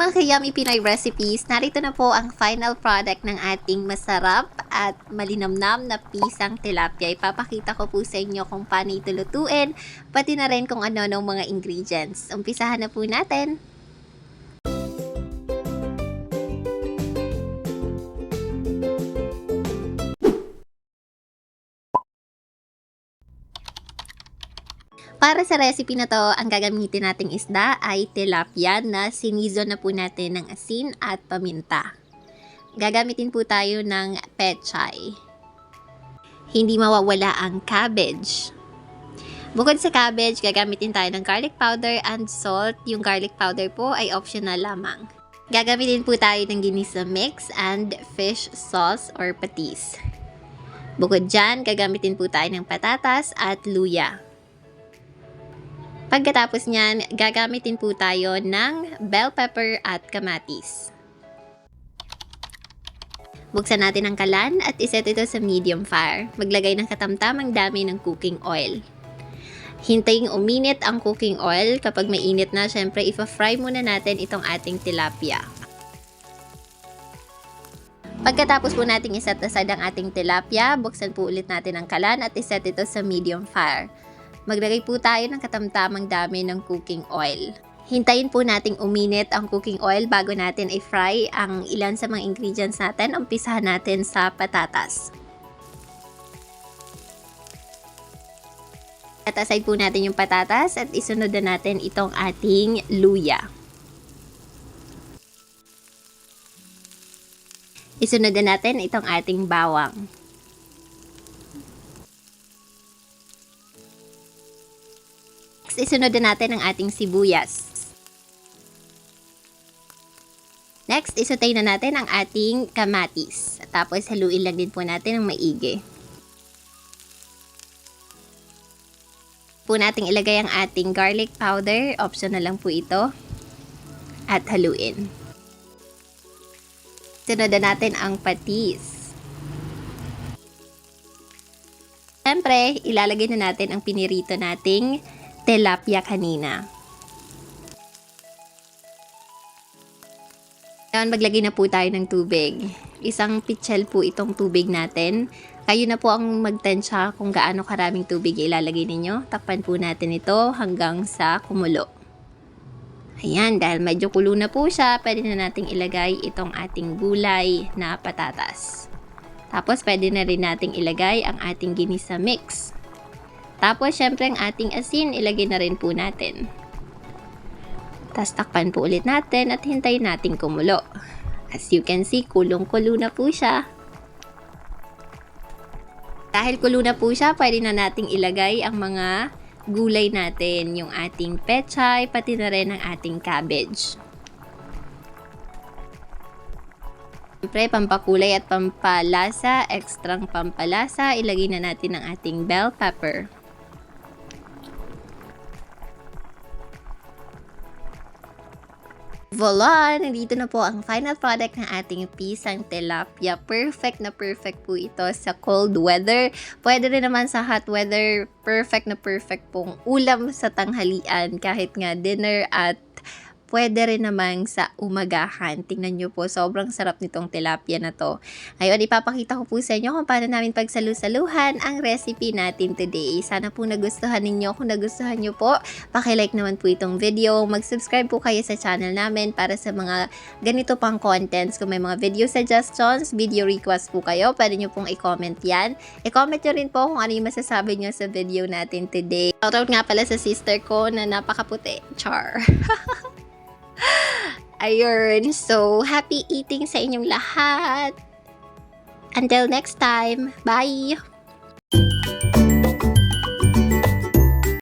mga kayami Pinoy recipes, narito na po ang final product ng ating masarap at malinamnam na pisang tilapia. Ipapakita ko po sa inyo kung paano ito lutuin, pati na rin kung ano ng mga ingredients. Umpisahan na po natin. Para sa recipe na to, ang gagamitin nating isda ay tilapia na sinizo na po natin ng asin at paminta. Gagamitin po tayo ng pechay. Hindi mawawala ang cabbage. Bukod sa cabbage, gagamitin tayo ng garlic powder and salt. Yung garlic powder po ay optional lamang. Gagamitin po tayo ng ginisa mix and fish sauce or patis. Bukod dyan, gagamitin po tayo ng patatas at luya. Pagkatapos niyan, gagamitin po tayo ng bell pepper at kamatis. Buksan natin ang kalan at iset ito sa medium fire. Maglagay ng katamtamang dami ng cooking oil. Hintayin uminit ang cooking oil. Kapag mainit na, syempre, ifa-fry muna natin itong ating tilapia. Pagkatapos po nating iset aside ang ating tilapia, buksan po ulit natin ang kalan at iset ito sa medium fire. Maglagay po tayo ng katamtamang dami ng cooking oil. Hintayin po nating uminit ang cooking oil bago natin i-fry ang ilan sa mga ingredients natin. Umpisahan natin sa patatas. At aside po natin yung patatas at isunod na natin itong ating luya. Isunod na natin itong ating bawang. Isunod na natin ang ating sibuyas. Next, isutay na natin ang ating kamatis. Tapos, haluin lang din po natin ang maigi. Po nating ilagay ang ating garlic powder. Optional lang po ito. At haluin. Sunod na natin ang patis. Siyempre, ilalagay na natin ang pinirito nating tilapia kanina. Ngayon, maglagay na po tayo ng tubig. Isang pitchel po itong tubig natin. Kayo na po ang magtansya kung gaano karaming tubig ilalagay ninyo. Takpan po natin ito hanggang sa kumulo. Ayan, dahil medyo kulo na po siya, pwede na nating ilagay itong ating gulay na patatas. Tapos, pwede na rin nating ilagay ang ating ginisa mix. Tapos, syempre, ang ating asin, ilagay na rin po natin. Tapos, takpan po ulit natin at hintayin natin kumulo. As you can see, kulong-kulo na po siya. Dahil kulo na po siya, pwede na nating ilagay ang mga gulay natin. Yung ating pechay, pati na rin ang ating cabbage. Siyempre, pampakulay at pampalasa, ekstrang pampalasa, ilagay na natin ang ating bell pepper. Voila! Nandito na po ang final product ng ating pisang tilapia. Perfect na perfect po ito sa cold weather. Pwede rin naman sa hot weather. Perfect na perfect pong ulam sa tanghalian kahit nga dinner at pwede rin naman sa umagahan. Tingnan nyo po, sobrang sarap nitong tilapia na to. Ngayon, ipapakita ko po sa inyo kung paano namin pagsalusaluhan ang recipe natin today. Sana po nagustuhan ninyo. Kung nagustuhan nyo po, pakilike naman po itong video. Mag-subscribe po kayo sa channel namin para sa mga ganito pang contents. Kung may mga video suggestions, video request po kayo, pwede nyo pong i-comment yan. I-comment nyo rin po kung ano yung masasabi nyo sa video natin today. Shoutout nga pala sa sister ko na napakaputi. Char. Ayun. So, happy eating sa inyong lahat. Until next time. Bye!